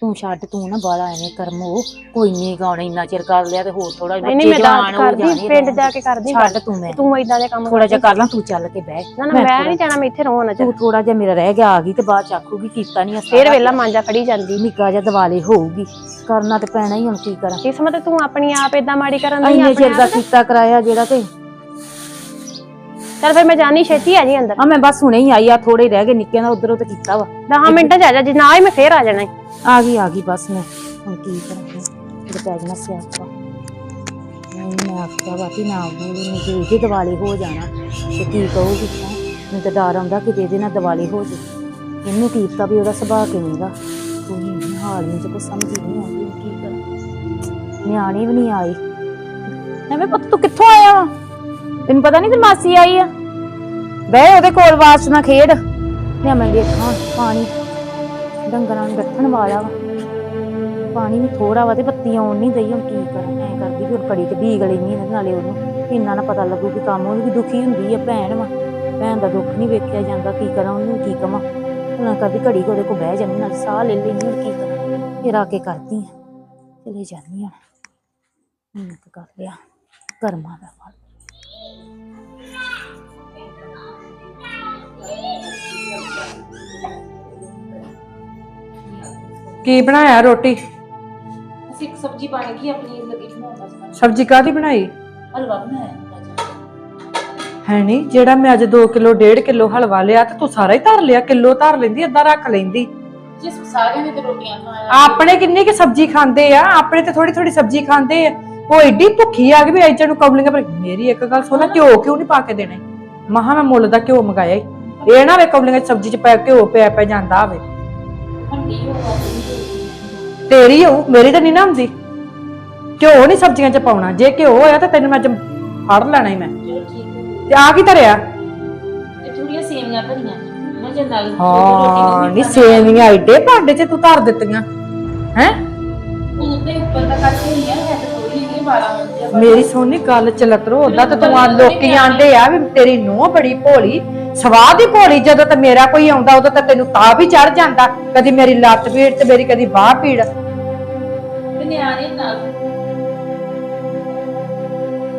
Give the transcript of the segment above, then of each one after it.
ਤੂੰ ਛੱਡ ਤੂੰ ਨਾ ਬਾਲਾ ਐਵੇਂ ਕਰਮੋ ਕੋਈ ਨਹੀਂ ਗਾਉਣਾ ਇੰਨਾ ਚਿਰ ਕਰ ਲਿਆ ਤੇ ਹੋਰ ਥੋੜਾ ਨਹੀਂ ਨਹੀਂ ਮੈਂ ਦਾਤ ਕਰਦੀ ਪਿੰਡ ਜਾ ਕੇ ਕਰਦੀ ਛੱਡ ਤੂੰ ਮੈਂ। ਤੂੰ ਇਦਾਂ ਦੇ ਕੰਮ ਥੋੜਾ ਜਿਹਾ ਕਰ ਲਾਂ ਤੂੰ ਚੱਲ ਕੇ ਬਹਿ। ਨਾ ਨਾ ਮੈਂ ਨਹੀਂ ਜਾਣਾ ਮੈਂ ਇੱਥੇ ਰਹਾਂ ਨਾ ਤੂੰ ਥੋੜਾ ਜਿਹਾ ਮੇਰਾ ਰਹਿ ਗਿਆ ਆ ਗਈ ਤੇ ਬਾਅਦ ਚ ਆਖੂਗੀ ਕੀਤਾ ਨਹੀਂ ਫੇਰ ਵੇਲਾ ਮਾਂਜਾ ਫੜੀ ਜਾਂਦੀ। ਨਿੱਕਾ ਜਿਹਾ ਦਿਵਾਲੇ ਹੋਊਗੀ। ਕਰਨਾ ਤੇ ਪੈਣਾ ਹੀ ਹੁਣ ਕੀ ਕਰਾਂ। ਕਿਸਮਤ ਤੂੰ ਆਪਣੀ ਆਪ ਇਦਾਂ ਮਾੜੀ ਕਰਨ ਦੀ ਇੰਨੇ ਚਿਰ ਦਾ ਕੀਤਾ ਕਰਾਇਆ ਜਿਹੜਾ ਤੇ ਚਲ ਫਿਰ ਮੈਂ ਜਾਣੀ ਛੇਤੀ ਆ ਜੀ ਅੰਦਰ। ਆ ਮੈਂ ਬਸ ਹੁਣੇ ਹੀ ਆਈ ਆ ਥੋੜੇ ਰਹਿ ਗਏ ਨਿੱਕੇ ਦਾ ਉਧਰੋਂ ਤੇ ਕੀਤਾ ਵਾ। 10 ਮਿੰਟਾਂ ਚ ਆ ਜਾ ਜੇ ਨਾ ਆਈ ਮੈਂ ਫੇਰ ਆ ਜਾਣਾ ਈ। ਆ ਗਈ ਆ ਗਈ ਬਸ ਮੈਂ। ਹੁਣ ਕੀ ਕਰਾਂ? ਤੇ ਪੈ ਜਾਣਾ ਸਿਆਪਾ। ਨਹੀਂ ਮੈਂ ਆਖਿਆ ਵਾ ਕਿ ਨਾ ਬੋਲੀ ਨਹੀਂ ਕਿ ਇਹਦੇ ਦਿਵਾਲੇ ਹੋ ਜਾਣਾ। ਤੇ ਕੀ ਕਹੂਗੀ? ਤਾਂ ਮੈਨੂੰ ਤਾਂ ਡਰ ਆਉਂਦਾ ਕਿ ਇਹਦੇ ਨਾਲ ਦਿਵਾਲੇ ਹੋ ਜੇ। ਇਹਨੂੰ ਕੀ ਪਤਾ ਵੀ ਉਹਦਾ ਸੁਭਾਅ ਕਿਵੇਂ ਦਾ ਕੋਈ ਨਹੀਂ ਹਾਲ ਨਹੀਂ ਤੇ ਕੁਛ ਸਮਝ ਹੀ ਨਹੀਂ ਆਉਂਦੀ ਕੀ ਕਰਾਂ। ਨਿਆਣੇ ਵੀ ਨਹੀਂ ਆਏ ਐਵੇਂ ਪੁੱਤ ਤੂੰ ਕਿੱਥੋਂ ਆਇਆ ਵਾ? ਤੈਨੂੰ ਪਤਾ ਨਹੀਂ ਤੇ ਮਾਸੀ ਆਈ ਆ? ਬਹਿ ਉਹਦੇ ਕੋਲ ਵਾਸ ਨਾ ਖੇਡ। ਮੈਂ ਦੇਖਾਂ ਪਾਣੀ। ਡੰਗਰਾਂ ਨੂੰ ਰੱਖਣ ਵਾਲਾ ਵਾ। ਪਾਣੀ ਵੀ ਥੋੜਾ ਵਾ ਤੇ ਬੱਤੀ ਆਉਣ ਨਹੀਂ ਦਈ, ਹੁਣ ਕੀ ਕਰਾਂ, ਐ ਕਰਦੀ ਵੀ ਹੁਣ ਕੜੀ ਤੇ ਬੀਗ ਲੈਣੀ ਇਹਦੇ ਨਾਲੇ ਉਹਨੂੰ। ਇੰਨਾ ਨਾ ਪਤਾ ਲੱਗੂ ਕਿ ਕੰਮ ਉਹਨੂੰ ਵੀ ਦੁਖੀ ਹੁੰਦੀ ਆ, ਭੈਣ ਵਾ। ਭੈਣ ਦਾ ਦੁੱਖ ਨਹੀਂ ਵੇਖਿਆ ਜਾਂਦਾ, ਕੀ ਕਰਾਂ ਉਹਨੂੰ, ਕੀ ਕਵਾਂ। ਉਹਨਾਂ ਕਰਦੀ ਘੜੀ ਕੋ ਉਹਦੇ ਕੋ ਬਹਿ ਜਾਂਦੀ, ਨਾਲ ਸਾਹ ਲੈ ਲੈਣੀ ਹੁਣ ਕੀ ਕਰਾਂ। ਫਿਰ ਆ ਕੇ ਕਰਦੀ ਆ। ਚਲੇ ਜਾਂਦੀ ਆ ਹੁਣ। ਕਰ ਲਿਆ, ਕਰਮਾਂ ਦਾ ਫਲ। ਕੀ ਬਣਾਇਆ ਰੋਟੀ? ਅਸੀਂ ਇੱਕ ਸਬਜ਼ੀ ਬਣ ਗਈ ਆਪਣੀ ਲੱਗੀ ਬਣਾਉਣ ਦਾ ਸਬਜ਼ੀ ਕਾਹਦੀ ਬਣਾਈ? ਹਲਵਾ ਬਣਾਇਆ ਹੈ ਨਹੀਂ ਜਿਹੜਾ ਮੈਂ ਅੱਜ 2 ਕਿਲੋ 1.5 ਕਿਲੋ ਹਲਵਾ ਲਿਆ ਤੇ ਤੂੰ ਸਾਰਾ ਹੀ ਧਰ ਲਿਆ ਕਿਲੋ ਧਰ ਲੈਂਦੀ ਅੱਧਾ ਰੱਖ ਲੈਂਦੀ। ਜਿਸ ਸਾਰਿਆਂ ਨੇ ਤੇ ਰੋਟੀਆਂ ਖਾਇਆ ਆਪਣੇ ਕਿੰਨੀ ਕਿ ਸਬਜ਼ੀ ਖਾਂਦੇ ਆ? ਆਪਣੇ ਤੇ ਥੋੜੀ ਥੋੜੀ ਸਬਜ਼ੀ ਖਾਂਦੇ ਆ। ਉਹ ਐਡੀ ਭੁੱਖੀ ਆ ਗਈ ਵੀ ਐਚਾ ਨੂੰ ਕਬਲਿੰਗ ਪਰ ਮੇਰੀ ਇੱਕ ਗੱਲ ਸੁਣ ਘਿਓ ਕਿਉਂ ਨਹੀਂ ਪਾ ਕੇ ਦੇਣੇ? ਮਹਾ ਮੈਂ ਮੁੱਲ ਦਾ ਘਿਓ ਮੰਗਾਇਆ। ਇਹ ਨਾ ਵੇ ਕਬਲਿੰਗ ਚ ਸਬਜ਼ੀ ਚ ਪੈ ਘਿਓ ਪਿਆ ਪੈ ਜਾਂਦਾ ਹੋਵੇ ਹੰਡੀ ਹੋ ਗਈ ਤੇਰੀ ਹੋਊ ਮੇਰੀ ਤਾਂ ਨਹੀਂ ਨਾ ਹੁੰਦੀ। ਘਿਓ ਨਹੀਂ ਸਬਜ਼ੀਆਂ ਚ ਪਾਉਣਾ। ਜੇ ਘਿਓ ਹੋਇਆ ਤਾਂ ਤੈਨੂੰ ਮੈਂ ਅੱਜ ਫੜ ਲੈਣਾ ਹੀ ਮੈਂ। ਚਲੋ ਠੀਕ ਹੈ। ਤੇ ਆ ਕੀ ਧਰਿਆ? ਥੋੜੀਆਂ ਸੇਵੀਆਂ ਨਾਲ ਹਾਂ ਨਹੀਂ ਸੇਵੀਆਂ ਐਡੇ ਭਾਂਡੇ 'ਚ ਤੂੰ ਧਰ ਦਿੱਤੀਆਂ। ਹੈ? ਉਹਦੇ ਉੱਪਰ ਦਾ ਕੱਟ ਹੋਈ ਆ ਹੈ ਤੇ ਥੋੜੀ ਜਿਹੀ ਬਾਲਾ ਹੁੰਦੀ ਆ ਮੇਰੀ ਸੋਹਣੀ ਗੱਲ ਚਲਤਰੋ ਉਹਦਾ ਤਾਂ ਤੂੰ ਆ ਲੋਕੀ ਆਂਦੇ ਆ ਵੀ ਤੇਰੀ ਨੂੰਹ ਬੜੀ ਭੋਲੀ ਸਵਾਦ ਹੀ ਭੋਲੀ ਜਦੋਂ ਤੇ ਮੇਰਾ ਕੋਈ ਆਉਂਦਾ ਉਦੋਂ ਤਾਂ ਤੈਨੂੰ ਤਾਂ ਵੀ ਚੜ ਜਾਂਦਾ। ਕਦੀ ਮੇਰੀ ਲੱਤ ਪੀੜ ਤੇ ਮੇਰੀ ਕਦੀ ਬਾਹ ਪੀੜ। ਨਿਆਣੇ ਨਾਲ।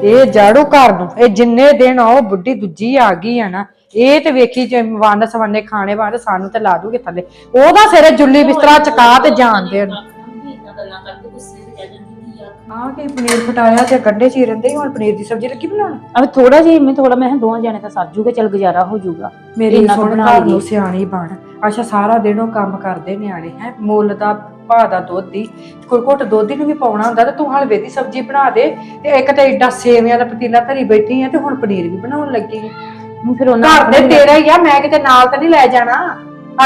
ਇਹ ਜਾੜੂ ਘਰ ਨੂੰ ਇਹ ਜਿੰਨੇ ਦਿਨ ਉਹ ਬੁੱਢੀ ਦੂਜੀ ਆ ਗਈ ਆ ਨਾ ਇਹ ਤੇ ਵੇਖੀ ਜੇ ਵੰਡ ਸਵੰਨੇ ਖਾਣੇ ਬਾਅਦ ਸਾਨੂੰ ਤੇ ਲਾ ਦੂਗੇ ਥੱਲੇ। ਉਹਦਾ ਸਿਰੇ ਜੁੱਲੀ ਬਿਸਤਰਾ ਚਕਾ ਤੇ ਜਾਣ ਦੇਣ ਇਦਾਂ ਗੱਲਾਂ ਕਰਕੇ ਗੁੱਸੇ ਤੇ ਕਹਿ ਜਾਂਦੀ ਕੀ ਆ ਆ ਕੇ ਪਨੀਰ ਫਟਾਇਆ ਤੇ ਗੰਡੇ ਚੀਰਨ ਦੇ ਹੁਣ ਪਨੀਰ ਦੀ ਸਬਜ਼ੀ ਲੱਗੀ ਬਣਾਉਣ? ਅਬ ਥੋੜਾ ਜਿਹਾ ਮੈਂ ਥੋੜਾ ਮੈਂ ਕਿਹਾ ਦੋਵਾਂ ਜਾਣੇ ਤਾਂ ਸਰ ਜੂਗਾ ਚਲ ਗੁਜ਼ਾਰਾ ਹੋ ਜਾਊਗਾ ਮੇਰੀ ਸੁਣ ਬਣਾ ਸਿਆਣੀ ਬਣ। ਅੱਛਾ ਸਾਰਾ ਦਿਨ ਉਹ ਕੰਮ ਕਰਦੇ ਨਿਆਣੇ ਹੈ? ਮੁੱਲ ਦਾ ਭਾਅ ਦਾ ਦੁੱਧ ਦੀ ਕੋਈ ਘੁੱਟ ਦੁੱਧ ਹੀ ਨੂੰ ਵੀ ਪਾਉਣਾ ਹੁੰਦਾ ਤੇ ਤੂੰ ਹਲਵੇ ਦੀ ਸਬਜ਼ੀ ਬਣਾ ਦੇ ਤੇ ਇੱਕ ਤੇ ਏਡਾ ਸੇਵੀਆਂ ਦਾ ਪਤੀਲਾ ਧਰੀ ਬੈਠੀ ਆ ਤੇ ਹੁਣ ਪਨੀਰ ਵੀ ਬਣਾਉਣ ਲੱਗੀ। ਹੁਣ ਫਿਰ ਉਹਨਾਂ ਘਰ ਦੇ ਤੇਰਾ ਹੀ ਆ ਮੈਂ ਕਿਤੇ ਨਾਲ ਤਾਂ ਨਹੀਂ ਲੈ ਜਾਣਾ।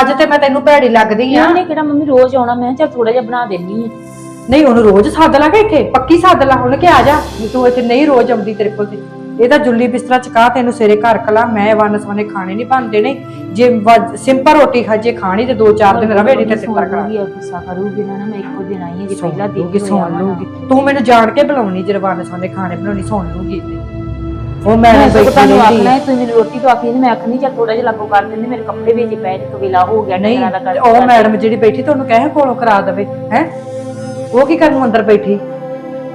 ਅੱਜ ਤੇ ਮੈਂ ਤੈਨੂੰ ਭੈੜੀ ਲੱਗਦੀ ਆ। ਨੇ ਕਿਹੜਾ ਮੰਮੀ ਰੋਜ਼ ਆਉਣਾ ਮੈਂ ਚਲ ਥੋੜਾ ਜਿਹਾ ਬਣਾ ਦੇਣੀ ਆ। ਨਹੀਂ ਉਹਨੂੰ ਰੋਜ਼ ਸੱਦ ਲਾ ਕੇ ਇੱਥੇ ਪੱਕੀ ਸੱਦ ਲਾ ਹੁਣ ਕਿ ਆ ਜਾ ਤੂੰ ਇੱਥੇ ਨਹੀਂ ਰੋਜ਼ ਆਉਂਦੀ ਤੇਰੇ ਕੋਲ ਤੇ। ਇਹਦਾ ਜੁੱਲੀ ਬਿਸਤਰਾ ਚਕਾ ਤੈਨੂੰ ਸਿਰੇ ਘਰ ਕਲਾ ਮੈਂ ਵਨ ਸਵਨੇ ਖਾਣੇ ਨਹੀਂ ਬਣਦੇ ਨੇ। ਜੇ ਸਿੰਪਲ ਰੋਟੀ ਖਾਜੇ ਖਾਣੀ ਤੇ ਦੋ ਚਾਰ ਦਿਨ ਰਵੇ ਨਹੀਂ ਤੇ ਸਿੰਪਲ ਕਰਾ ਵੀ ਗੁੱਸਾ ਕਰੂਗੀ ਨਾ ਨਾ ਮੈਂ ਇੱਕੋ ਦਿਨ ਆਈ ਹਾਂ ਜੇ ਪਹਿਲਾਂ ਲੂਗੀ ਦੇਖੀ ਸੁਣ ਲੂਗੀ ਤੂੰ ਮੈਨੂੰ ਜਾਣ ਕੇ ਬੁਲਾਉਣੀ ਜੇ ਵਨ ਸਵਨੇ ਖਾਣੇ ਬਣਾਉਣੀ ਸੁਣ ਲੂਗੀ ਉਹ ਮੈਂ ਬੈਠੀ ਤੁਹਾਨੂੰ ਰਹਿੰਦੀ। ਆਖਣਾ ਹੈ ਤੂੰ ਮੈਨੂੰ ਰੋਟੀ ਤੋਂ ਆਖੀ ਮੈਂ ਆਖਣੀ ਚੱਲ ਥੋੜਾ ਜਿਹਾ ਲੱਗੋ ਕਰ ਦਿੰਦੇ ਮੇਰੇ ਕੱਪੜੇ ਵਿੱਚ ਪੈ ਨੇ ਕਵੇਲਾ ਹੋ ਗਿਆ ਨਹੀਂ ਤੇ ਉਹ ਮੈਡਮ ਜਿਹੜੀ ਬੈਠੀ ਤੁਹਾਨੂੰ ਕਹੇ ਕੋਲੋਂ ਕਰਾ ਦੇਵੇ ਹੈ? ਉਹ ਕੀ ਕਰਨ ਅੰਦਰ ਬੈਠੀ?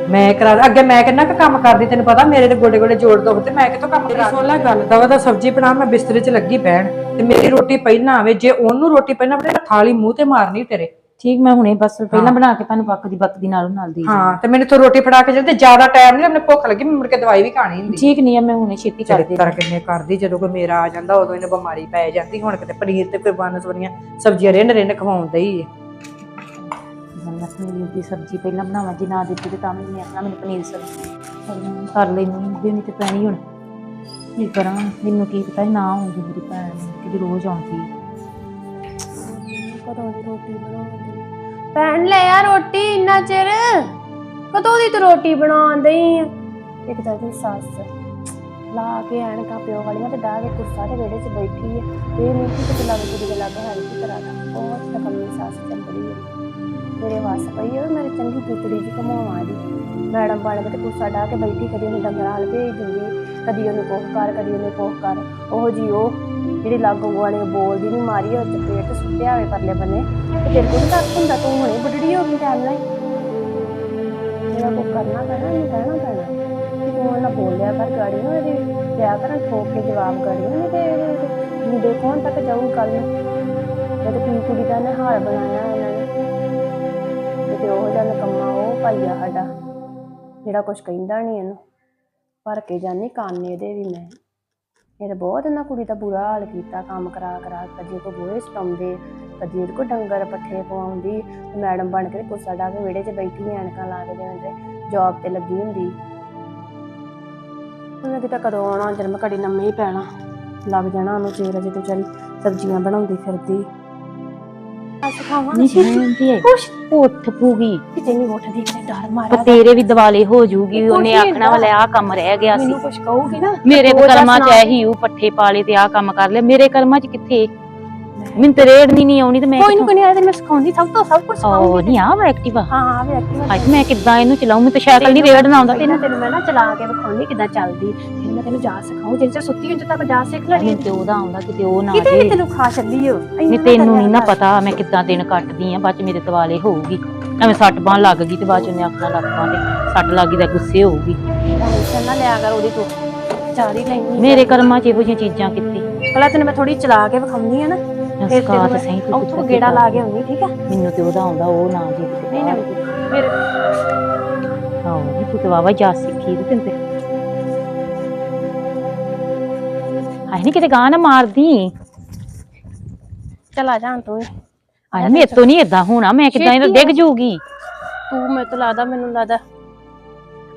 ਮੈਂ ਕਰਾ ਅੱਗੇ ਮੈਂ ਕਿੰਨਾ ਕੁ ਕੰਮ ਕਰਦੀ ਤੈਨੂੰ ਪਤਾ ਮੇਰੇ ਤੇ ਗੋਡੇ ਗੋਡੇ ਜੋੜ ਦੋ ਤੇ ਮੈਂ ਕਿੱਥੋਂ ਕੰਮ ਕਰਾ ਸੁਣ ਲੈ ਗੱਲ। ਦਵਾ ਦਾ ਸਬਜ਼ੀ ਬਣਾ ਮੈਂ ਬਿਸਤਰੇ 'ਚ ਲੱਗੀ ਬਹਿਣ ਤੇ ਮੇਰੀ ਰੋਟੀ ਪਹਿਲਾਂ ਆਵੇ ਜੇ ਉਹਨੂੰ ਰੋਟੀ ਪਹਿਲਾਂ ਬਣਾ ਥਾਲੀ ਮੂੰਹ ਤੇ ਮਾਰਨੀ ਤੇਰੇ। ਠੀਕ ਮੈਂ ਹੁਣੇ ਬਸ ਪਹਿਲਾਂ ਬਣਾ ਕੇ ਤੁਹਾਨੂੰ ਪੱਕਦੀ ਪੱਕਦੀ ਨਾਲੋਂ ਨਾਲ ਦੀ ਹਾਂ ਤੇ ਮੈਨੂੰ ਤੋਂ ਰੋਟੀ ਫੜਾ ਕੇ ਜਾਂਦੇ ਜ਼ਿਆਦਾ ਟਾਈਮ ਨਹੀਂ ਆਪਣੇ ਭੁੱਖ ਲੱਗੀ ਮੈਂ ਮੁੜ ਕੇ ਦਵਾਈ ਵੀ ਖਾਣੀ ਹੁੰਦੀ। ਠੀਕ ਨਹੀਂ ਆ ਮੈਂ ਹੁਣੇ ਛੇਤੀ ਕਰ ਦੇ ਤਰ ਕਿੰਨੇ ਕਰਦੀ ਜਦੋਂ ਕੋਈ ਮੇਰਾ ਆ ਜਾਂਦਾ ਉਦੋਂ ਇਹਨੂੰ ਬਿਮਾਰੀ ਪੈ ਜਾਂਦੀ ਹੁਣ ਕਿਤੇ ਪਨੀਰ ਤੇ ਕੋਈ ਬਨਸ ਬਣੀਆਂ ਸਬਜ਼ੀਆਂ ਰਿੰਨ ਰਿੰਨ ਖਵਾਉਂਦਾ ਹੀ ਹੈ ਮੈਂ ਪਨੀਰ ਦੀ ਸਬਜ਼ੀ ਪਹਿਲਾਂ ਬਣਾਵਾਂ, ਜੇ ਨਾ ਦਿੱਤੀ ਤੇ ਤਾਂ ਵੀ ਮੈਂ ਆਖਣਾ ਮੈਨੂੰ ਪਨੀਰ ਸਬਜ਼ੀ ਪਰ ਮੈਂ ਕਰ ਲੈਣੀ ਦੇਣੀ ਤੇ ਪੈਣੀ ਹੁਣ। ਕੀ ਕਰਾਂ, ਮੈਨੂੰ ਕੀ ਪਤਾ, ਨਾ ਆਉਂਦੀ ਮੇਰੀ ਭੈਣ ਕਿ ਰੋਜ਼ ਆਉਂਦੀ। ਕਦੋਂ ਦੀ ਰੋਟੀ ਬਣਾਉਂਦੀ? ਭੈਣ ਲੈ ਆ ਰੋਟੀ, ਇੰਨਾ ਚਿਰ। ਕਦੋਂ ਦੀ ਤੂੰ ਰੋਟੀ ਬਣਾਉਂਦੀ ਇੱਕ ਤਾਂ ਦੀ ਸੱਸ ਲਾ ਕੇ ਐਨਕਾਂ ਪਿਓ ਵਾਲੀਆਂ ਤੇ ਡਾਹ ਕੇ ਕੁਰਸਾ ਦੇ ਵਿਹੜੇ 'ਚ ਬੈਠੀ ਆ। ਇਹ ਨਹੀਂ ਕਿ ਕਿਤੇ ਲੱਗ ਕੁੜੀ ਦੇ ਲੱਗ ਹੈ ਕੀ ਕਰਾ ਦਾ। ਬਹੁਤ ਤਕਮੀ ਸੱਸ ਚੰਬੜੀ ਹੈ ਮੇਰੇ ਵਾਸ ਪਈ ਹੋਵੇ ਮੇਰੀ ਚੰਗੀ ਪੁੱਤੜੀ ਦੀ ਕਮਾਉਣ ਦੀ ਮੈਡਮ ਬਣ ਕੇ ਤੇ ਕੁਰਸਾ ਡਾਹ ਕੇ ਬੈਠੀ, ਕਦੀ ਉਹਨੂੰ ਡੰਗਰਾਂ ਹਾਲ ਭੇਜ ਦਿੰਦੀ, ਕਦੀ ਉਹਨੂੰ ਕੋਹ ਕਰ, ਕਦੀ ਉਹਨੂੰ ਕੋਹ ਕਰ। ਉਹ ਜੀ ਉਹ ਜਿਹੜੀ ਲਾਗੋਂ ਵਾਲੀ ਬੋਲਦੀ ਨਹੀਂ ਮਾਰੀ ਉਹ ਚਪੇਟ ਸੁੱਟਿਆ ਹੋਵੇ ਪਰਲੇ ਬੰਨੇ। ਤੇ ਤੇਰੇ ਕੋਲ ਦੱਸ ਹੁੰਦਾ, ਤੂੰ ਹੁਣੇ ਬੁੱਢੜੀ ਹੋ ਗਈ ਟਾਈਮ ਨਾਲ। ਜਿਹੜਾ ਕੋ ਕਰਨਾ ਪੈਣਾ, ਨਹੀਂ ਕਹਿਣਾ ਪੈਣਾ। ਕਿ ਤੂੰ ਉਹਨਾਂ ਬੋਲਿਆ ਪਰ ਗਾੜੀ ਨੂੰ ਇਹਦੀ ਦਿਆ ਕਰਨ ਠੋਕ ਕੇ ਜਵਾਬ ਗਾੜੀ ਨਹੀਂ ਤੇ ਮੁੰਡੇ ਕੌਣ ਤੱਕ ਜਾਊ ਕੱਲ ਨੂੰ। ਜਦ ਕੀ ਕੁੜੀ ਦਾ ਨੇ ਹਾਲ ਬਣਾਇਆ ਇਹਨਾਂ ਨੇ। ਉਹ ਜਿਹਾ ਨਕੰਮਾ ਉਹ ਭਾਈਆ ਸਾਡਾ, ਜਿਹੜਾ ਕੁਝ ਕਹਿੰਦਾ ਨਹੀਂ ਇਹਨੂੰ। ਭਰ ਕੇ ਜਾਨੀ ਕੰਨ ਇਹਦੇ ਵੀ ਮੈਂ। ਇਹ ਤਾਂ ਬਹੁਤ ਇਹਨਾਂ ਕੁੜੀ ਦਾ ਬੁਰਾ ਹਾਲ ਕੀਤਾ, ਕੰਮ ਕਰਾ ਕਰਾ ਕਦੀ ਕੋ ਗੋਹੇ ਸਟਾਉਂਦੇ ਕਦੀ ਇਹਦੇ ਕੋ ਡੰਗਰ ਪੱਠੇ ਪਵਾਉਂਦੀ, ਮੈਡਮ ਬਣ ਕੇ ਗੁੱਸਾ ਡਾ ਕੇ ਵਿਹੜੇ 'ਚ ਬੈਠੀ ਐਨਕਾਂ ਲਾ ਕੇ ਜਿਵੇਂ ਤੇ ਜੌਬ ਤੇ ਲੱਗੀ ਹੁੰਦੀ। ਉਹਨੇ ਕਿਤੇ ਕਦੋਂ ਆਉਣਾ ਜਨਮ ਘੜੀ ਨੰਮੇ ਹੀ ਪੈਣਾ। ਲੱਗ ਜਾਣਾ ਉਹਨੂੰ ਚੇਰ ਅਜੇ ਤੇ ਵਿਚਾਰੀ ਸਬਜ਼ੀਆਂ ਬਣਾਉਂਦੀ ਫਿਰਦੀ। ਆ ਸਿਖਾਵਾਂ ਨਹੀਂ ਹੈ ਕੁਛ ਉੱਠ ਪੂਗੀ। ਕਿਤੇ ਨਹੀਂ ਉੱਠਦੀ ਕਿਤੇ ਡਰ ਤੇ ਮਾਰਿਆ ਤੇਰੇ ਵੀ ਦਿਵਾਲੇ ਹੋ ਜੂਗੀ ਉਹਨੇ ਆਖਣਾ ਵਾਲੇ ਆ ਕੰਮ ਰਹਿ ਗਿਆ ਸੀ। ਮੈਨੂੰ ਕੁਛ ਕਹੂਗੀ ਨਾ ਮੇਰੇ ਕਰਮਾਂ ਚ। ਇਹੀ ਉਹ ਪੱਠੇ ਪਾਲੇ ਤੇ ਆ ਕੰਮ ਕਰ ਲਿਆ। ਮੇਰੇ ਕਰਮਾਂ ਚ ਕਿੱਥੇ? ਮੈਨੂੰ ਤੇ ਰੇੜਨੀ ਨਹੀਂ ਆਉਣੀ ਤੇ ਮੈਂ ਕੋਈ ਨੂੰ ਨਹੀਂ ਆਇਆ ਤੇ ਮੈਂ ਸਿਖਾਉਂਦੀ ਸਭ ਤੋਂ ਸਭ ਕੁਝ ਉਹ ਸਿਖਾਉਂਦੀ ਨਹੀਂ ਆ ਐਕਟਿਵਾ ਹਾਂ ਹਾਂ ਵੀ ਐਕਟਿਵ ਅੱਜ ਮੈਂ ਕਿੱਦਾਂ ਇਹਨੂੰ ਚਲਾਉਂ ਮੈਂ ਤਾਂ ਸਾਈਕਲ ਨਹੀਂ ਰੇੜਨਾ ਆਉਂਦਾ ਤੈਨੂੰ। ਤੈਨੂੰ ਮੈਂ ਨਾ ਚਲਾ ਕੇ ਵਿਖਾਉਣੀ ਕਿਦਾਂ ਚੱਲਦੀ। ਫਿਰ ਮੈਂ ਤੈਨੂੰ ਜਾ ਸਿਖਾਉਂ ਜਿੰਨ ਚਿਰ ਸੁੱਤੀ ਹੁੰਦੀ ਤੱਕ ਜਾ ਸਿੱਖ ਮੈਨੂੰ ਤੇ ਉਹਦਾ ਆਉਂਦਾ ਕਿਤੇ ਉਹ ਨਾ ਕਿਤੇ ਨਹੀਂ ਤੈਨੂੰ ਖਾ ਚੱਲੀ ਹੋ ਨਹੀਂ ਤੈਨੂੰ ਨਹੀਂ ਨਾ ਪਤਾ ਮੈਂ ਕਿੱਦਾਂ ਦਿਨ ਕੱਟਦੀ ਆ ਬਾਅਦ ਚ ਮੇਰੇ ਦਿਵਾਲੇ ਹੋਊਗੀ। ਐਵੇਂ ਸੱਟ ਬਾਂਹ ਲੱਗ ਗਈ ਤੇ ਬਾਅਦ ਚ ਉਹਨੇ ਆਖਣਾ ਲੱਗ ਤੇ ਸੱਟ ਲੱਗ ਗਈ ਤਾਂ ਗੁੱਸੇ ਹੋਊਗੀ। ਟੈਨਸ਼ਨ ਨਾ ਲਿਆ ਕਰ ਉਹਦੀ ਤੂੰ। ਚਾਰੀ ਲੈਣੀ ਮੇਰੇ ਕਰਮਾਂ ਚ ਇਹੋ ਜਿਹੀਆਂ ਚੀਜ਼ਾਂ ਕਿੱਥੇ? ਪਹਿਲਾਂ ਤੈਨੂੰ ਮੈਂ ਥੋੜੀ ਚਲਾ ਕੇ ਵਿਖਾਉਂਦੀ ਆ ਨਾ। ਸਕਾ ਤੈਨੂੰ ਤੇ ਸਹੀ ਮੈਂ ਉੱਥੋਂ ਗੇੜਾ ਲਾ ਕੇ ਆਉਂਦੀ ਠੀਕ ਆ ਮੈਨੂੰ ਤੇ ਉਹਦਾ ਆਉਂਦਾ ਉਹ ਨਾ ਜੇ ਨਹੀਂ ਨਾ ਫਿਰ ਆਹੋ ਵੀ ਤੂੰ ਤੇ ਵਾਵਾ ਜਾ ਸਿੱਖੀ ਤੇ ਤੈਨੂੰ ਤੇ। ਆਹ ਨਹੀਂ ਕਿਤੇ ਗਾਂ ਨਾ ਮਾਰਦੀ। ਚਲ ਆ ਜਾ ਹੁਣ ਤੂੰ ਆਹ ਮੇਰੇ ਤੋਂ ਨਹੀਂ ਏਦਾਂ ਹੋਣਾ ਮੈਂ ਕਿਦਾਂ ਇਹਦਾ ਡਿੱਗ ਜੂਗੀ? ਤੂੰ ਮੈਂ ਤਾਂ ਲੱਗਦਾ ਮੈਨੂੰ ਲੱਗਦਾ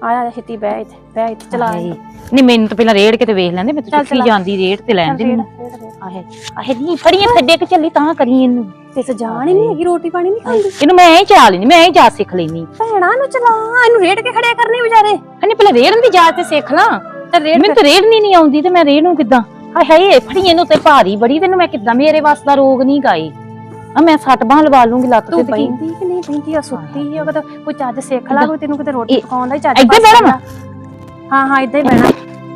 ਆਇਆ ਛੇਤੀ ਬਹਿ ਇੱਥੇ ਬਹਿ ਇੱਥੇ ਚਲਾ ਹਾਏ। ਨਹੀਂ ਮੈਨੂੰ ਤਾਂ ਪਹਿਲਾਂ ਰੇੜ ਕੇ ਤੇ ਵੇਖ ਲੈਂਦੇ ਮੈਂ ਤਾਂ ਚੁੱਕੀ। ਜਾਂਦੀ ਰੇੜ ਤੇ ਲੈਣ ਦੇ ਚੱਲ। ਆਹੇ ਆਹੇ ਨਹੀਂ ਫੜੀਏ ਥੱਡੇ ਕੇ ਚੱਲੀ ਤਾਂ ਕਰੀ ਇਹਨੂੰ। ਤੇ ਤੇ ਜਾਣ ਹੀ ਨਹੀਂ ਹੈਗੀ ਰੋਟੀ ਪਾਣੀ ਨਹੀਂ ਖਾਂਦੀ? ਇਹਨੂੰ ਮੈਂ ਐਂ ਚਾ ਲੈਣੀ ਮੈਂ ਐਂ ਜਾ ਸਿੱਖ ਲੈਣੀ ਭੈਣਾ ਨੂੰ ਚਲਾ ਇਹਨੂੰ ਰੇੜ ਕੇ ਖੜਿਆ ਕਰਨੀ ਵਿਚਾਰੇ। ਅਨੇ ਪਹਿਲਾਂ ਰੇੜਨ ਦੀ ਜਾਚ ਤੇ ਸਿੱਖ ਲਾਂ। ਤੇ ਰੇੜ ਮੈਨੂੰ ਤਾਂ ਰੇੜਨੀ ਨਹੀਂ ਆਉਂਦੀ ਤੇ ਮੈਂ ਰੇੜ ਨੂੰ ਕਿੱਦਾਂ? ਹਾਏ ਹਾਏ ਫੜੀ ਇਹਨੂੰ ਤੇ ਭਾਰੀ ਬੜੀ ਤੈਨੂੰ ਮੈਂ ਕਿੱਦਾਂ ਮੇਰੇ ਵਾਸ ਦਾ ਰੋਗ ਨਹੀਂ ਗਾਈ ਆ ਮੈਂ ਸੱਟ ਬਾਂਹ ਲਵਾ ਲੂੰਗੀ ਲੱਤ ਤੇ ਤੂੰ ਕੀ ਬੈਂਦੀ ਕਿ ਨਹੀਂ ਬੈਂਦੀ ਆ ਸੁੱਤੀ ਆ ਕਦੇ ਕੋਈ ਚੱਜ ਸਿੱਖ ਲਾ ਕੋਈ ਤੈਨੂੰ ਕਿਤੇ ਰੋਟੀ ਪਕਾਉਣ ਦਾ ਹੀ ਚੱਜ ਬਹਿਣਾ ਲਾ। ਹਾਂ ਹਾਂ ਇਦਾਂ ਹੀ ਬਹਿਣਾ।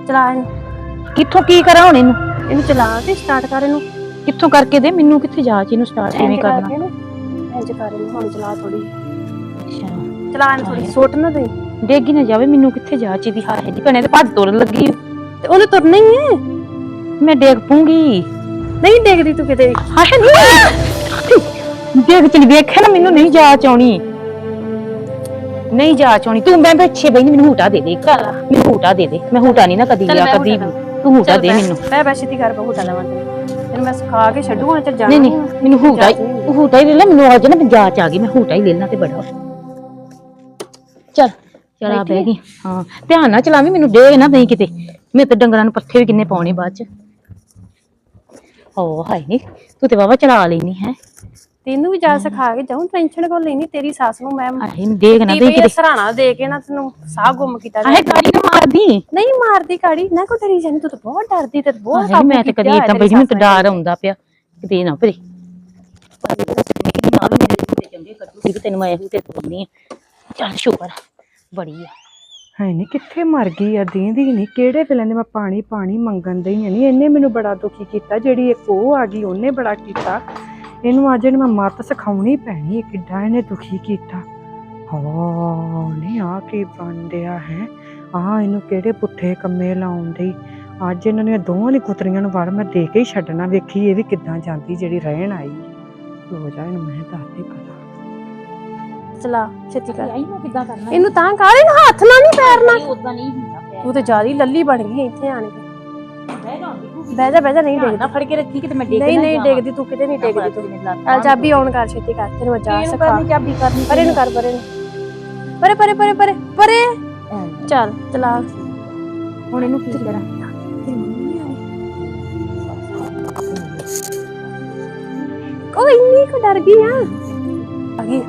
ਚਲਾ ਇਹਨੂੰ। ਕਿੱਥੋਂ ਕੀ ਕਰਾਂ ਹੁਣ ਇਹਨੂੰ? ਇਹਨੂੰ ਚਲਾ ਤੇ ਸਟਾਰਟ ਕਰ ਇਹਨੂੰ। ਕਿੱਥੋਂ ਕਰਕੇ ਦੇ? ਮੈਨੂੰ ਕਿੱਥੇ ਜਾਚ ਇਹਨੂੰ ਸਟਾਰਟ ਕਿਵੇਂ ਇੰਜ ਕਰਨਾ? ਇੰਜ ਕਰ ਇਹਨੂੰ ਹੁਣ ਚਲਾ ਥੋੜੀ ਅੱਛਾ। ਚਲਾ ਇਹਨੂੰ ਥੋੜੀ ਸੁੱਟ ਨਾ ਦੇ। ਡੇਗੀ ਨਾ ਜਾਵੇ ਮੈਨੂੰ ਕਿੱਥੇ ਜਾਚ ਦੀ ਹਾਏ ਦੀ ਭਣੇ ਤੇ ਭੱਜ ਤੁਰਨ ਲੱਗੀ ਤੇ ਉਹਨੇ ਤੁਰਨਾ ਹੀ ਹੈ। ਮੈਂ ਡੇਗ ਪੂੰਗੀ ਨਹੀਂ ਦੇਖਦੀ ਤੂੰ ਕਿਤੇ। ਹਾਏ ਨਹੀਂ ਡੇਗ ਚਲੀ ਵੇਖਿਆ ਨਾ ਮੈਨੂੰ ਨਹੀਂ ਜਾਚ ਆਉਣੀ। ਨਹੀਂ ਜਾਚ ਆਉਣੀ। ਤੂੰ ਮੈਂ ਪਿੱਛੇ ਬਈ ਮੈਨੂੰ ਹੂਟਾ ਦੇ ਦੇ ਘਰ ਮੈਨੂੰ ਹੂਟਾ ਦੇ ਦੇ। ਮੈਂ ਹੂਟਾ ਨਹੀਂ ਨਾ ਕਦੀ ਲਿਆ ਕਦੀ ਤੂੰ ਹੂਟਾ ਦੇ ਮੈਨੂੰ। ਮੈਂ ਬੈ ਛੇਤੀ ਕਰ ਬਹੁਤਾ ਲਵਾਂ ਤੈਨੂੰ ਮੈਂ ਸਿਖਾ ਕੇ ਛੱਡੂ ਹੁਣ ਤੇ ਜਾਣਾ ਨਹੀਂ ਨਹੀਂ ਮੈਨੂੰ ਹੂਟਾ ਹੀ ਤੂੰ। ਹੂਟਾ ਹੀ ਲੈ ਲੈ ਮੈਨੂੰ ਅੱਜ ਨਾ ਜਾਚ ਆ ਗਈ ਮੈਂ ਹੂਟਾ ਹੀ ਲੈ ਲਾਂ ਤੇ ਬੜਾ। ਚੱਲ ਚਲ ਆ ਬਹਿ। ਗਈ ਹਾਂ ਧਿਆਨ ਨਾਲ ਚਲਾਵੀਂ ਮੈਨੂੰ ਡੇ ਨਾ ਦੇਈ ਕਿਤੇ। ਮੈਂ ਤੇ ਡੰਗਰਾਂ ਨੂੰ ਪੱਠੇ ਵੀ ਕਿੰਨੇ ਪਾਉਣੇ ਬਾਅਦ ਚ। ਓ ਹਾਏ ਨੀ ਤੂੰ ਤੇ ਵਾਵਾ ਚਲਾ ਲੈਣੀ ਹੈ। ਤੈਨੂੰ ਵੀ ਜਾ ਸਿਖਾ ਕੇ ਜਾਉਂ ਟੈਨਸ਼ਨ ਕੋ ਲੈਣੀ ਤੇਰੀ ਸੱਸ ਨੂੰ ਮੈਂ ਨੀ ਦੇਖ ਨਾ ਤੀ ਕਿਤੇ। ਸਰਾਣਾ ਦੇ ਕੇ ਨਾ ਤੈਨੂੰ ਸਾਹ ਗੁੰਮ ਕੀਤਾ ਹਾਏ ਕਾੜੀ ਨਾ ਮਾਰਦੀ? ਨਹੀਂ ਮਾਰਦੀ ਕਾੜੀ ਨਾ ਕੋ ਡਰੀ ਜਾਨੀ ਤੂੰ ਤਾਂ ਬਹੁਤ ਡਰਦੀ ਤੇ ਬਹੁਤ ਹਾਏ ਮੈਂ ਤੇ ਕਦੀ ਇਦਾਂ ਬਈ ਮੈਨੂੰ ਤਾਂ ਡਰ ਆਉਂਦਾ ਪਿਆ। ਕਿਤੇ ਨਾ ਭਰੇ ਤੈਨੂੰ ਮੈਂ ਇਹੋ ਤੇ ਤੋੜਨੀ ਆ। ਚੱਲ ਸ਼ੁਕਰ ਬੜੀ ਆ। ਹੈ ਨਹੀਂ ਕਿੱਥੇ ਮਰ ਗਈ ਆ ਦੀਂਦੀ ਨਹੀਂ ਕਿਹੜੇ ਵੇਲੇ ਦੇ ਮੈਂ ਪਾਣੀ ਪਾਣੀ ਮੰਗਣ ਦਈ ਨਹੀਂ ਇਹਨੇ ਮੈਨੂੰ ਬੜਾ ਦੁਖੀ ਕੀਤਾ ਜਿਹੜੀ ਇੱਕ ਉਹ ਆ ਗਈ ਉਹਨੇ ਬੜਾ ਕੀਤਾ। ਇਹਨੂੰ ਅੱਜ ਇਹਨੂੰ ਮੈਂ ਮੱਤ ਸਿਖਾਉਣੀ ਪੈਣੀ ਹੈ ਕਿੱਡਾ ਇਹਨੇ ਦੁਖੀ ਕੀਤਾ। ਹਾਂ ਨਹੀਂ ਆ ਕੀ ਬੰਦਿਆ ਹੈ। ਆ ਇਹਨੂੰ ਕਿਹੜੇ ਪੁੱਠੇ ਕੰਮੇ ਲਾਉਂਦੇ ਅੱਜ ਇਹਨਾਂ ਨੇ ਦੋਵਾਂ ਦੀ ਕੁਤਰੀਆਂ ਨੂੰ ਵੜ ਮੈਂ ਦੇ ਕੇ ਹੀ ਛੱਡਣਾ। ਵੇਖੀ ਇਹ ਵੀ ਕਿੱਦਾਂ ਜਾਂਦੀ ਜਿਹੜੀ ਰਹਿਣ ਆਈ। ਹੋ ਜਾ ਇਹਨੂੰ ਮੈਂ ਦੱਸਦੀ ਪਤਾ। ਚਲਾ ਛੇਤੀ ਕਰ। ਆਈ ਮੈਂ ਕਿੱਦਾਂ ਕਰਨਾ? ਇਹਨੂੰ ਤਾਂ ਕਾਲੇ ਨੂੰ ਹੱਥ ਨਾਲ ਨਹੀਂ ਪੈਰਨਾ ਉਦਾਂ ਨਹੀਂ ਹੁੰਦਾ ਪਿਆ। ਤੂੰ ਤੇ ਜਿਆਦੀ ਲੱਲੀ ਬਣ ਗਈ ਇੱਥੇ ਆਣ ਕੇ। ਬਹਿ ਜਾ ਬਹਿ ਜਾ ਨਹੀਂ ਡੇਗਦੀ ਨਾ ਫੜ ਕੇ ਰੱਖੀ ਕਿਤੇ ਮੈਂ ਡੇਗ ਨਹੀਂ ਨਹੀਂ ਡੇਗਦੀ ਤੂੰ ਕਿਤੇ ਨਹੀਂ ਡੇਗਦੀ ਤੂੰ। ਚੱਲ ਚਾਬੀ ਆਨ ਕਰ ਛੇਤੀ ਕਰ ਤੈਨੂੰ ਜਾ ਸਿਖਾ। ਕਰਨੀ ਚਾਬੀ ਕਰਨੀ ਪਰੇ ਨੂੰ ਕਰ ਪਰੇ ਨੂੰ। ਪਰੇ ਪਰੇ ਪਰੇ ਪਰੇ ਪਰੇ। ਚੱਲ ਚਲਾ। ਹੁਣ ਇਹਨੂੰ ਕੀ ਕਰਾਂ? ਉਹ ਇੰਨੀ ਕੁ ਡਰ ਗਈ ਆ। ਆ ਗਈ।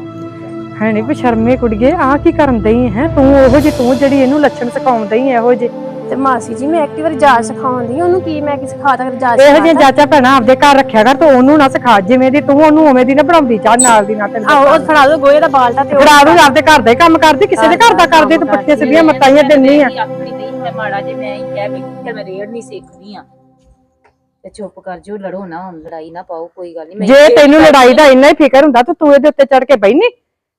ਹੈ ਨਹੀਂ ਬਸ਼ਰਮੇ ਕੁੜੀਏ ਆ ਕੀ ਕਰਨ ਦਈ ਹੈ? ਤੂੰ ਉਹੋ ਜਿਹੀ ਤੂੰ ਜਿਹੜੀ ਇਹਨੂੰ ਲੱਛਣ ਸਿਖਾਉਣ ਦਈ ਇਹੋ ਜਿਹੇ। ਤੇ ਮਾਸੀ ਜੀ ਮੈਂ ਐਕਟਿਵ ਵਾਰ ਜਾ ਸਿਖਾਉਂਦੀ ਉਹਨੂੰ ਕੀ ਮੈਂ ਕੀ ਸਿਖਾ ਤਾ ਜਾ ਇਹੋ ਜਿਹੇ ਚਾਚਾ ਭੈਣਾ ਆਪਦੇ ਘਰ ਰੱਖਿਆ ਕਰ ਤੂੰ ਉਹਨੂੰ ਨਾ ਸਿਖਾ ਜਿਵੇਂ ਦੀ ਤੂੰ ਉਹਨੂੰ ਉਵੇਂ ਦੀ ਨਾ ਬਣਾਉਂਦੀ ਚਾਹ ਨਾਲ ਦੀ ਨਾ ਤੈਨੂੰ ਆਹੋ ਉਹ ਫੜਾ ਦੋ ਗੋਏ ਦਾ ਬਾਲਟਾ ਤੇ ਉਹ ਫੜਾ ਦੂੰ ਆਪਦੇ ਘਰ ਦਾ ਹੀ ਕੰਮ ਕਰਦੀ ਕਿਸੇ ਦੇ ਘਰ ਦਾ ਕਰਦੀ ਤੂੰ ਪੱਟੀਆਂ ਸਿੱਧੀਆਂ ਮਤਾਈਆਂ ਦਿੰਨੀ ਆ। ਆਪਣੀ ਨਹੀਂ ਮੈਂ ਮਾੜਾ ਜੇ ਮੈਂ ਹੀ ਕਹਿ ਬਈ ਕਿ ਮੈਂ ਰੇੜ ਨਹੀਂ ਸਿੱਖਦੀ ਆ। ਤੇ ਚੁੱਪ ਕਰ ਜਿਓ ਲੜੋ ਨਾ ਹੁਣ ਲੜਾਈ ਨਾ ਪਾਓ ਕੋਈ ਗੱਲ ਨਹੀਂ ਜੇ ਤੈਨੂੰ ਲੜਾਈ ਦਾ ਇੰਨਾ ਹੀ ਫਿਕਰ ਹੁੰਦਾ ਤਾਂ ਤੂੰ ਇਹਦੇ ਉੱਤੇ ਚੜ ਕੇ ਬੈਣੀ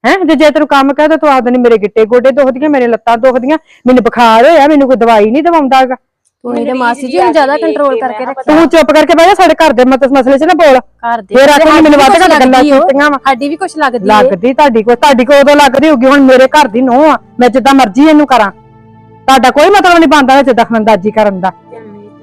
ਹੈ? ਜੇ ਜੇ ਤੈਨੂੰ ਕੰਮ ਕਹਦਾ ਤੂੰ ਆਖਦਾ ਨਹੀਂ ਮੇਰੇ ਗਿੱਟੇ ਗੋਡੇ ਦੁਖਦੀਆਂ ਮੇਰੇ ਲੱਤਾਂ ਦੁਖਦੀਆਂ ਮੈਨੂੰ ਬੁਖਾਰ ਹੋਇਆ ਮੈਨੂੰ ਕੋਈ ਦਵਾਈ ਨਹੀਂ ਦਵਾਉਂਦਾਗਾ ਤੂੰ ਇਹਦੇ ਮਾਸੀ ਜੀ ਨੂੰ ਜ਼ਿਆਦਾ ਕੰਟਰੋਲ ਕਰਕੇ ਰੱਖ ਤੂੰ ਚੁੱਪ ਕਰਕੇ ਬਹਿ ਜਾ ਸਾਡੇ ਘਰ ਦੇ ਮਤ ਮਸਲੇ 'ਚ ਨਾ ਬੋਲ। ਘਰ ਦੇ ਫੇਰ ਮੈਨੂੰ ਵੱਧ ਘੱਟ ਗੱਲਾਂ ਕੀਤੀਆਂ ਵਾ। ਸਾਡੀ ਵੀ ਕੁਛ ਲੱਗਦੀ ਹੈ ਲੱਗਦੀ ਤੁਹਾਡੀ ਕੋ ਤੁਹਾਡੀ ਕੋ ਉਦੋਂ ਲੱਗਦੀ ਹੋਊਗੀ ਹੁਣ ਮੇਰੇ ਘਰ ਦੀ ਨੋਹ ਆ। ਮੈਂ ਜਿੱਦਾਂ ਮਰਜ਼ੀ ਇਹਨੂੰ ਕਰਾਂ। ਤੁਹਾਡਾ ਕੋਈ ਮਤਲਬ ਨਹੀਂ ਬਣਦਾ ਵਿੱਚ ਦਖਲਅੰਦਾਜ਼ੀ ਕਰਨ ਦਾ।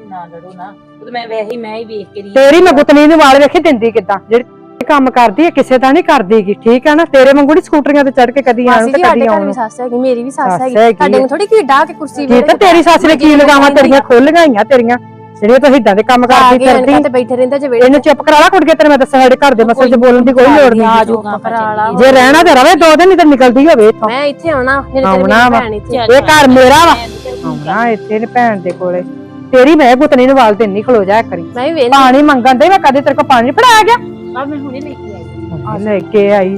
ਨਾ ਲੜੋ ਨਾ। ਉਹ ਤਾਂ ਮੈਂ ਵੈਸੇ ਹੀ ਮੈਂ ਹੀ ਵੇਖ ਕੇ ਰਹੀ ਤੇਰੀ ਮੈਂ ਗੁੱਤਨੀ ਨੂੰ ਵਾਲ ਵੇਖੀ ਦਿੰਦੀ ਕਿਦਾਂ? ਜਿਹੜੀ ਕੰਮ ਕਰਦੀ ਹੈ ਕਿਸੇ ਦਾ ਨਹੀਂ ਕਰਦੀਗੀ ਠੀਕ ਹੈ ਨਾ? ਤੇਰੇ ਵਾਂਗੂ ਨੀ ਸਕੂਟਰੀਆਂ ਤੇ ਚੜ ਕੇ ਕਦੀ ਆਉਣ ਤੇ ਕਦੀ ਆਉਣ। ਵੀ ਸੱਸ ਹੈਗੀ ਮੇਰੀ ਵੀ ਸੱਸ ਹੈਗੀ। ਹੈ। ਨੂੰ ਥੋੜੀ ਕੀ ਡਾਹ ਕੇ ਕੁਰਸੀ ਕੀ ਤਾਂ ਤੇਰੀ ਸੱਸ ਨੇ ਕੀ ਲਗਾਵਾਂ ਤੇਰੀਆਂ ਖੋਲੀਆਂ ਹੋਈਆਂ ਤੇਰੀਆਂ। ਜਿਹੜੀਆਂ ਤੂੰ ਏਦਾਂ ਦੇ ਕੰਮ ਕਰਦੀ ਫਿਰਦੀ ਤੇ ਬੈਠੇ ਰਹਿੰਦੇ ਜੇ ਇਹਨੂੰ ਚੁੱਪ ਕਰਾ ਲਾ ਕੁੜ ਕੇ ਤੇਰੇ ਮੈਂ ਦੱਸਿਆ ਸਾਡੇ ਘਰ ਦੇ ਮਸਲੇ 'ਚ ਬੋਲਣ ਦੀ ਕੋਈ ਲੋੜ ਨਹੀਂ। ਆ ਜੋ ਰਹਿਣਾ ਤੇ ਰਵੇ ਦੋ ਦਿਨ ਨਹੀਂ ਤਾਂ ਨਿਕਲਦੀ ਹੋਵੇ ਇੱਥੋਂ। ਮੈਂ ਇੱਥੇ ਆਉਣਾ ਮੇਰੇ। ਭੈਣ ਇੱਥੇ। ਇਹ ਘਰ ਮੇਰਾ ਵਾ। ਆਉਣਾ ਇੱਥੇ ਨੇ ਭੈਣ ਦੇ ਕੋਲੇ। ਤੇਰੀ ਮੈਂ ਗੁੱਤਨੀ ਨੂੰ ਵਾਲ ਤੇ ਨਹੀਂ ਖਲੋ ਜਾ ਕਰੀ। ਪਾਣੀ ਮੰਗਣ ਦੇ ਮੈਂ ਕਦੇ ਤੇਰੇ ਕੋ ਪਾਣੀ ਨੀ ਫੜਾਇਆ ਗਿਆ? ਆ ਮੈਂ ਹੁਣੇ ਲੈ ਕੇ ਆਈ ਲੈ ਕੇ ਆਈ।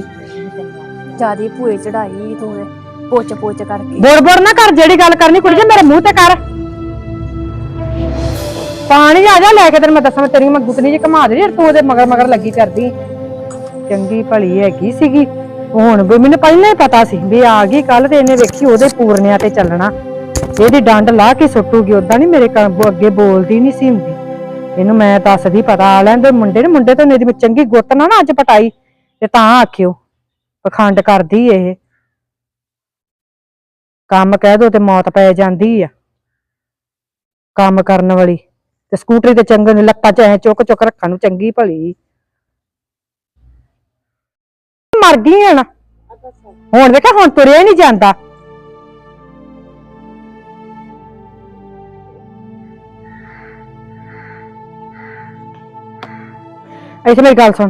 ਜਿਆਦੀ ਭੂਏ ਚੜਾਈ ਤੂੰ ਇਹ ਪੋਚ ਪੋਚ ਕਰਕੇ। ਬੋੜ ਬੋੜ ਨਾ ਕਰ ਜਿਹੜੀ ਗੱਲ ਕਰਨੀ ਕੁੜੀ ਮੇਰੇ ਮੂੰਹ ਤੇ ਕਰ। ਪਾਣੀ ਆ ਜਾ ਲੈ ਕੇ ਤੈਨੂੰ ਮੈਂ ਦੱਸਾਂ ਮੈਂ ਤੇਰੀ ਮੈਂ ਗੁੱਤਨੀ ਜੀ ਘਮਾ ਦੇ ਤੂੰ ਉਹਦੇ ਮਗਰ ਮਗਰ ਲੱਗੀ ਕਰਦੀ ਚੰਗੀ ਭਲੀ ਹੈਗੀ ਸੀਗੀ। ਹੁਣ ਵੀ ਮੈਨੂੰ ਪਹਿਲਾਂ ਹੀ ਪਤਾ ਸੀ ਵੀ ਆ ਗਈ ਕੱਲ ਤੇ ਇਹਨੇ ਵੇਖੀ ਉਹਦੇ ਪੂਰਨਿਆਂ ਤੇ ਚੱਲਣਾ। ਇਹਦੀ ਡੰਡ ਲਾ ਕੇ ਸੁੱਟੂਗੀ ਉਦਾਂ ਨਹੀਂ ਮੇਰੇ ਕੰਮ ਅੱਗੇ ਬੋਲਦੀ ਨਹੀਂ ਸੀ ਹੁੰਦੀ। ਇਹਨੂੰ ਮੈਂ ਦੱਸਦੀ ਪਤਾ ਆ ਲੈਂਦੇ ਮੁੰਡੇ ਨੇ ਮੁੰਡੇ ਤੋਂ ਇਹਦੀ ਮੈਂ ਚੰਗੀ ਗੁੱਤ ਨਾ ਨਾ ਅੱਜ ਪਟਾਈ ਤੇ ਤਾਂ ਆਖਿਓ ਪਖੰਡ ਕਰਦੀ ਇਹ। ਕੰਮ ਕਹਿ ਦੋ ਤੇ ਮੌਤ ਪੈ ਜਾਂਦੀ ਆ ਕੰਮ ਕਰਨ ਵਾਲੀ। ਤੇ ਸਕੂਟਰੀ ਤੇ ਚੰਗੇ ਨੇ ਲੱਤਾਂ ਚ ਐ ਚੁੱਕ ਚੁੱਕ ਰੱਖਣ ਨੂੰ ਚੰਗੀ ਭਲੀ। ਮਰ ਗਈ ਆ ਨਾ। ਹੁਣ ਵੇਖਾ ਹੁਣ ਤੁਰਿਆ ਨਹੀਂ ਜਾਂਦਾ। ਇੱਥੇ ਮੇਰੀ ਗੱਲ ਸੁਣ।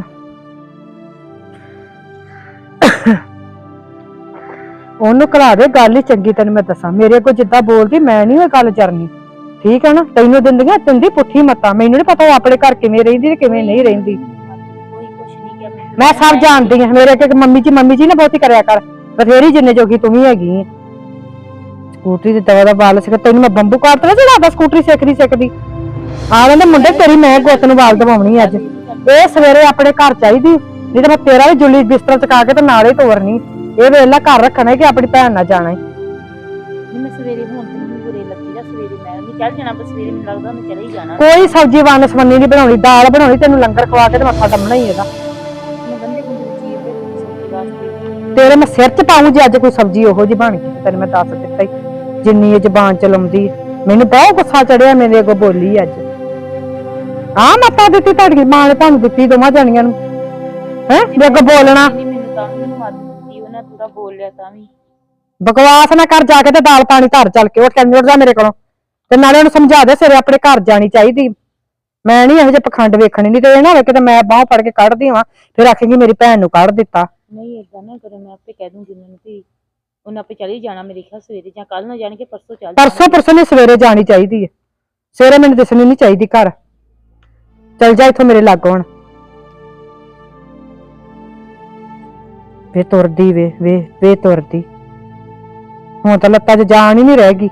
ਉਹਨੂੰ ਕਲਾ ਦੇ, ਗੱਲ ਹੀ ਚੰਗੀ ਤੈਨੂੰ ਮੈਂ ਦੱਸਾਂ। ਮੇਰੇ ਕੋਲ ਜਿੱਦਾਂ ਬੋਲਦੀ, ਮੈਂ ਨਹੀਂ ਉਹ ਗੱਲ ਚਰਨੀ। ਠੀਕ ਹੈ ਨਾ? ਤੈਨੂੰ ਦਿੰਦੀਆਂ ਤਿੰਦੀ ਪੁੱਠੀ ਮੱਤਾਂ। ਮੈਨੂੰ ਨਹੀਂ ਪਤਾ ਉਹ ਆਪਣੇ ਘਰ ਕਿਵੇਂ ਰਹਿੰਦੀ ਤੇ ਕਿਵੇਂ ਨਹੀਂ ਰਹਿੰਦੀ। ਕੋਈ ਕੁਛ ਨਹੀਂ ਕਿਹਾ ਮੈਨੂੰ ਮੈਂ ਸਭ ਜਾਣਦੀ ਹਾਂ ਮੇਰੇ ਅੱਗੇ ਮੰਮੀ ਜੀ ਮੰਮੀ ਜੀ ਨਾ ਬਹੁਤੀ ਕਰਿਆ ਕਰ। ਬਥੇਰੀ ਜਿੰਨੇ ਜੋਗੀ ਤੂੰ ਵੀ ਹੈਗੀ ਹੈ ਸਕੂਟਰੀ ਤੇ ਦਵਾ ਦਾ ਬਾਲ ਸਿੱਖ, ਤੈਨੂੰ ਮੈਂ ਬੰਬੂ ਕਾਰ ਤੇ ਚੜਾਦਾ ਸਕੂਟਰੀ ਸਿੱਖਦੀ ਸਿੱਖਦੀ। ਆ ਕਹਿੰਦੇ ਮੁੰਡੇ, ਤੇਰੀ ਮੈਂ ਗੁੱਤ ਨੂੰ ਵਾਲ ਦਵਾਉਣੀ ਅੱਜ। ਇਹ ਸਵੇਰੇ ਆਪਣੇ ਘਰ ਚਾਹੀਦੀ ਨਹੀਂ ਤਾਂ ਮੈਂ ਤੇਰਾ ਵੀ ਜੁੱਲੀ ਬਿਸਤਰਾ ਚਕਾ ਕੇ ਤੇ ਨਾਲੇ ਤੋਰਨੀ। ਇਹ ਵੇਲਾ ਘਰ ਰੱਖਣਾ ਹੈ ਕਿ ਆਪਣੀ ਭੈਣ ਨਾਲ ਜਾਣਾ ਹੈ। ਨਹੀਂ ਮੈਂ ਸਵੇਰੇ ਹੁਣ ਤੇ ਨਹੀਂ ਬੁਰੇ ਲੱਗੀ ਜਾਂ ਸਵੇਰੇ ਮੈਂ ਨਹੀਂ ਚੱਲ ਜਾਣਾ ਬਸ ਸਵੇਰੇ ਮੈਨੂੰ ਲੱਗਦਾ ਉਹਨੇ ਚਲੇ ਹੀ ਜਾਣਾ। ਕੋਈ ਸਬਜ਼ੀ ਵੰਨ ਸਮੰਨੀ ਨਹੀਂ ਬਣਾਉਣੀ ਦਾਲ ਬਣਾਉਣੀ ਤੈਨੂੰ ਲੰਗਰ ਖਵਾ ਕੇ ਤੇ ਮੱਥਾ ਡੰਮਣਾ ਹੀ ਇਹਦਾ। ਮੈਂ ਬੰਦੇ ਬੰਦੇ ਚੀਰ ਦੇ ਸਬਜ਼ੀ ਵਾਸਤੇ। ਤੇਰੇ ਮੈਂ ਸਿਰ 'ਚ ਪਾਉਂ ਜੇ ਅੱਜ ਕੋਈ ਸਬਜ਼ੀ ਉਹੋ ਜੀ ਬਣ ਗਈ ਤੈਨੂੰ ਮੈਂ ਦੱਸ ਦਿੱਤਾ ਹੀ। ਜਿੰਨੀ ਇਹ ਜ਼ਬਾਨ ਚਲਾਉਂਦੀ ਮੈਨੂੰ ਬਹੁਤ ਗੁੱਸਾ ਚੜਿਆ ਮੇਰੇ ਅੱਗੋਂ ਬੋਲੀ ਅੱਜ। ਆ ਮੱਤਾ ਦਿੱਤੀ ਤੁਹਾਡੀ ਮਾਂ ਨੇ ਤੁਹਾਨੂੰ ਦਿੱਤੀ ਦੋਵਾਂ ਜਣੀਆਂ ਨੂੰ। ਹੈ? ਜੇ ਅੱਗੋਂ ਬੋਲਣਾ। ਨਹੀਂ ਮੈਨੂੰ ਤਾਂ ਵੀ ਮੈਨੂੰ ਮੱਦ ਦਿੱਤੀ ਉਹਨਾਂ ਥੋੜਾ ਬੋਲ ਲਿਆ ਤਾਂ ਵੀ। ਬਕਵਾਸ ਨਾ ਕਰ ਜਾ ਕੇ ਤੇ ਦਾਲ ਪਾਣੀ ਧਰ ਚੱਲ ਕੇ ਉੱਠ ਕੇ ਨਿੜ ਜਾ ਮੇਰੇ ਕੋਲੋਂ। ਤੇ ਨਾਲੇ ਉਹਨੂੰ ਸਮਝਾ ਦੇ ਸਿਰੇ ਆਪਣੇ ਘਰ ਜਾਣੀ ਚਾਹੀਦੀ। ਮੈਂ ਨਹੀਂ ਇਹੋ ਜਿਹੇ ਪਖੰਡ ਵੇਖਣੇ ਨਹੀਂ ਤੇ ਇਹ ਨਾ ਹੋਵੇ ਕਿਤੇ ਮੈਂ ਬਾਹ ਫੜ ਕੇ ਕੱਢਦੀ ਹਾਂ ਫਿਰ ਆਖੇਂਗੀ ਮੇਰੀ ਭੈਣ ਨੂੰ ਕੱਢ ਦਿੱਤਾ। ਨਹੀਂ ਏਦਾਂ ਨਾ ਕਰੋ ਮੈਂ ਆਪੇ ਕਹਿ ਦੂੰਗੀ ਉਹਨਾਂ ਨੂੰ ਵੀ ਉਹਨਾਂ ਆਪੇ ਚਲੇ ਜਾਣਾ ਮੇਰੇ ਖਿਆਲ ਸਵੇਰੇ ਜਾਂ ਕੱਲ ਨਾ ਜਾਣਗੇ ਪਰਸੋਂ ਚੱਲ ਪਰਸੋਂ ਪਰਸੋਂ ਨਹੀਂ ਸਵੇਰੇ ਜਾਣੀ ਚਾਹੀਦੀ ਹੈ। ਸਵੇਰੇ ਮੈਨੂੰ ਦਿਸਣੀ ਨਹੀਂ ਚਾਹੀਦੀ ਘਰ। ਚਲ ਜਾ ਇੱਥੋਂ ਮੇਰੇ ਲਾਗੋਂ ਹੁਣ। ਵੇ ਤੁਰਦੀ ਵੇ ਵੇ ਵੇ ਤੁਰਦੀ। ਹੁਣ ਤਾਂ ਲੱਤਾਂ 'ਚ ਜਾਨ ਹੀ ਨਹੀਂ ਰਹਿ ਗਈ।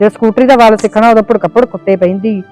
ਜੇ ਸਕੂਟਰੀ ਦਾ ਵਾਲ ਸਿੱਖਣਾ, ਉਦੋਂ ਭੁੜਕ ਭੁੜਕ ਉੱਤੇ ਪੈਂਦੀ।